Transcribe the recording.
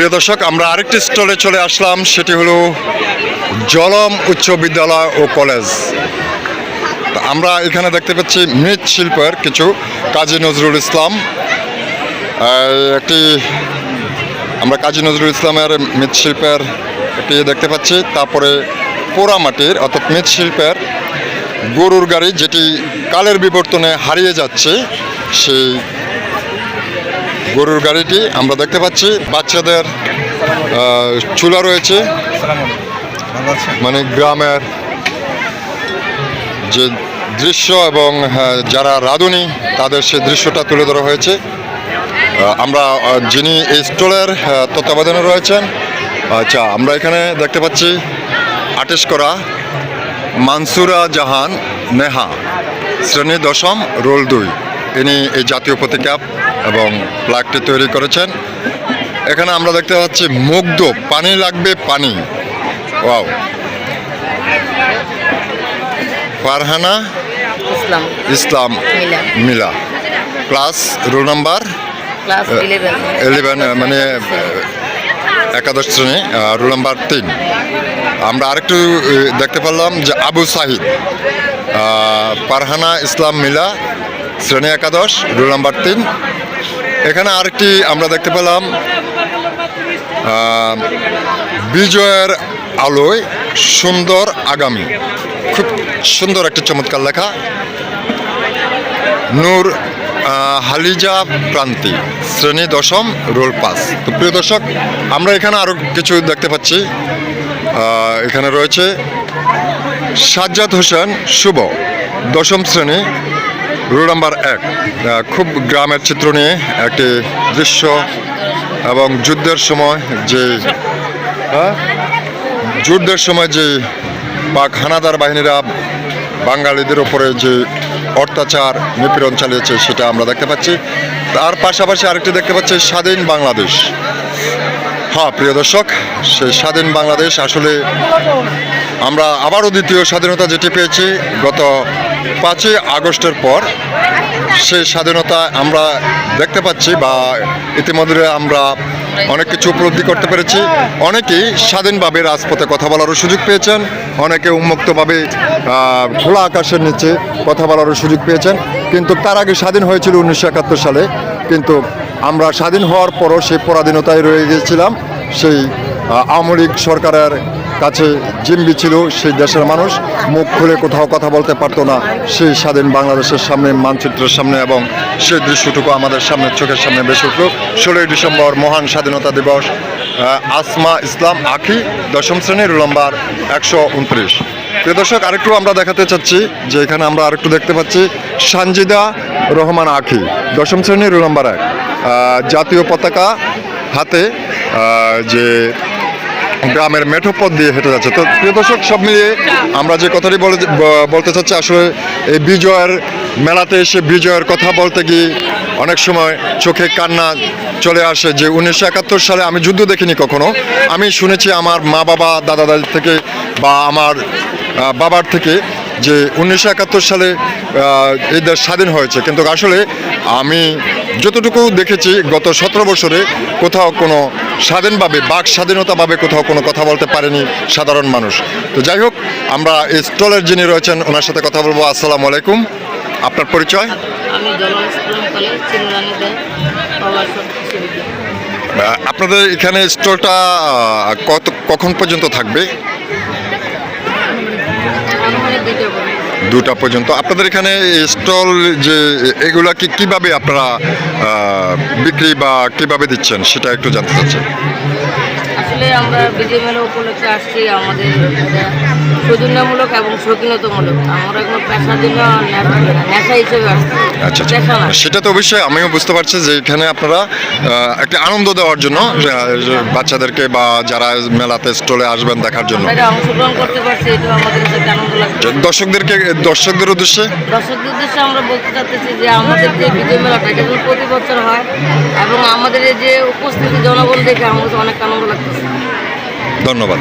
প্রিয় দর্শক, আমরা আরেকটি স্টলে চলে আসলাম, সেটি হলো জলম উচ্চ বিদ্যালয় ও কলেজ। আমরা এখানে দেখতে পাচ্ছি মৃৎশিল্পের কিছু কাজী নজরুল ইসলাম। একটি আমরা কাজী নজরুল ইসলামের মৃৎশিল্পের একটি ইয়ে দেখতে পাচ্ছি, তারপরে পোড়ামাটির, অর্থাৎ মৃৎশিল্পের গরুর গাড়ি, যেটি কালের বিবর্তনে হারিয়ে যাচ্ছে, সেই গরুর গাড়িটি আমরা দেখতে পাচ্ছি। বাচ্চাদের চুলা রয়েছে। মানে গ্রামের যে দৃশ্য এবং হ্যাঁ, যারা রাঁধুনি তাদের সে দৃশ্যটা তুলে ধরা হয়েছে। আমরা যিনি এই স্টলের আহ, তত্ত্বাবধানে রয়েছেন আচ্ছা আমরা এখানে দেখতে পাচ্ছি আর্টিস্ট করা মানসুরা জাহান নেহা শ্রেণি দশম রোল দুই। ইনি এই জাতীয় প্রতীকা এবং প্লাগটি তৈরি করেছেন। এখানে আমরা দেখতে পাচ্ছি মুগ্ধ পানি লাগবে পানি। Wow. Farhana Islam. Islam Mila. Class roll number? Eleven মানে একাদশ শ্রেণি রোল নাম্বার তিন। আমরা আরেকটু দেখতে পারলাম যে আবু সাহিদ আহ, ফারহানা ইসলাম মিলা শ্রেণি একাদশ রোল নাম্বার তিন। এখানে আরেকটি আমরা দেখতে পেলাম বিজয়ের আলোয় সুন্দর আগামী। খুব সুন্দর একটি চমৎকার লেখা। নূর হালিজা প্রান্তি, শ্রেণি দশম, রোল পাস। তো প্রিয় দর্শক, আমরা এখানে আরও কিছু দেখতে পাচ্ছি। এখানে রয়েছে সাজ্জাদ হোসেন শুভ, দশম শ্রেণি রোল নাম্বার এক খুব গ্রামের চিত্র নিয়ে একটি দৃশ্য এবং যুদ্ধের সময় যে? যুদ্ধের সময় যে পাক হানাদার বাহিনীরা বাঙালিদের ওপরে যে অত্যাচার, নিপীড়ন চালিয়েছে, সেটা আমরা দেখতে পাচ্ছি তার পাশাপাশি আরেকটি দেখতে পাচ্ছি, স্বাধীন বাংলাদেশ হ্যাঁ প্রিয় দর্শক স্বাধীন বাংলাদেশ আসলে আমরা আবারও দ্বিতীয় স্বাধীনতা যেটি পেয়েছি, গত পাঁচই আগস্টের পর সেই স্বাধীনতা আমরা দেখতে পাচ্ছি বা ইতিমধ্যে আমরা অনেক কিছু উপলব্ধি করতে পেরেছি। অনেকেই স্বাধীনভাবে রাজপথে কথা বলারও সুযোগ পেয়েছেন, অনেকে উন্মুক্তভাবে খোলা আকাশের নিচে কথা বলারও সুযোগ পেয়েছেন। কিন্তু তার আগে স্বাধীন হয়েছিল উনিশশো একাত্তর সালে, কিন্তু আমরা স্বাধীন হওয়ার পরও সেই পরাধীনতায় রয়ে গিয়েছিলাম। সেই লীগ সরকারের কাছে জিম্বি ছিল সেই দেশের মানুষ। মুখ খুলে কোথাও কথা বলতে পারতো না সেই স্বাধীন বাংলাদেশের সামনে, মানচিত্রের সামনে এবং সেই দৃশ্যটুকু আমাদের সামনে, চোখের সামনে বেশ উঠল। ষোলোই ডিসেম্বর মহান স্বাধীনতা দিবস আসমা ইসলাম আখি দশম শ্রেণির নাম্বার একশো উনত্রিশ। প্রিয় দর্শক, আরেকটু আমরা দেখাতে চাচ্ছি যে এখানে আমরা আরেকটু দেখতে পাচ্ছি সানজিদা রহমান আখি দশম শ্রেণির রোল নাম্বার এক জাতীয় পতাকা হাতে যে গ্রামের মেঠো পথ দিয়ে হেঁটে যাচ্ছে। তো প্রিয় দর্শক, সব মিলিয়ে আমরা যে কথাটি বলে বলতে চাচ্ছি, আসলে এই বিজয়ের মেলাতে এসে বিজয়ের কথা বলতে গিয়ে অনেক সময় চোখে কান্না চলে আসে যে উনিশশো একাত্তর সালে আমি যুদ্ধ দেখিনি কখনো। আমি শুনেছি আমার মা বাবা দাদা দাদি থেকে বা আমার বাবার থেকে যে উনিশশো একাত্তর সালে এই দেশ স্বাধীন হয়েছে। কিন্তু আসলে আমি যতটুকু দেখেছি গত সতেরো বছরে কোথাও কোনো স্বাধীনভাবে বাক স্বাধীনতাভাবে কোথাও কোনো কথা বলতে পারেনি সাধারণ মানুষ। তো যাই হোক আমরা এই স্টলের যিনি রয়েছেন ওনার সাথে কথা বলব। আসসালামু আলাইকুম। আপনার পরিচয়? আপনাদের এখানে স্টলটা কত কখন পর্যন্ত থাকবে? দুটো পর্যন্ত। আপনাদের এখানে স্টল যে এগুলা কি কীভাবে আপনারা বিক্রি বা কীভাবে দিচ্ছেন সেটা একটু জানতে চাচ্ছি। আসলে আমরা বিজয় মেলা উপলক্ষে আসছি আমাদের এবং আমরা জন্য নেশা হিসেবে আচ্ছা আচ্ছা। সেটা তো অবশ্যই আমিও বুঝতে পারছি যে এখানে আপনারা একটা আনন্দ দেওয়ার জন্য বাচ্চাদেরকে বা যারা মেলাতে স্টলে আসবেন দেখার জন্য। অংশগ্রহণ করতে পারছি এটা আমাদের কাছে আনন্দ লাগছে। দর্শকদেরকে দর্শকদের উদ্দেশ্যে? দর্শকদের উদ্দেশ্যে আমরা বলতে চাচ্ছি যে আমাদের যে বিজয় মেলাটা এটা প্রতি বছর হয় এবং আমাদের যে উপস্থিতি জনগণ দেখে আমাদের অনেক আনন্দ লাগতেছে। ধন্যবাদ।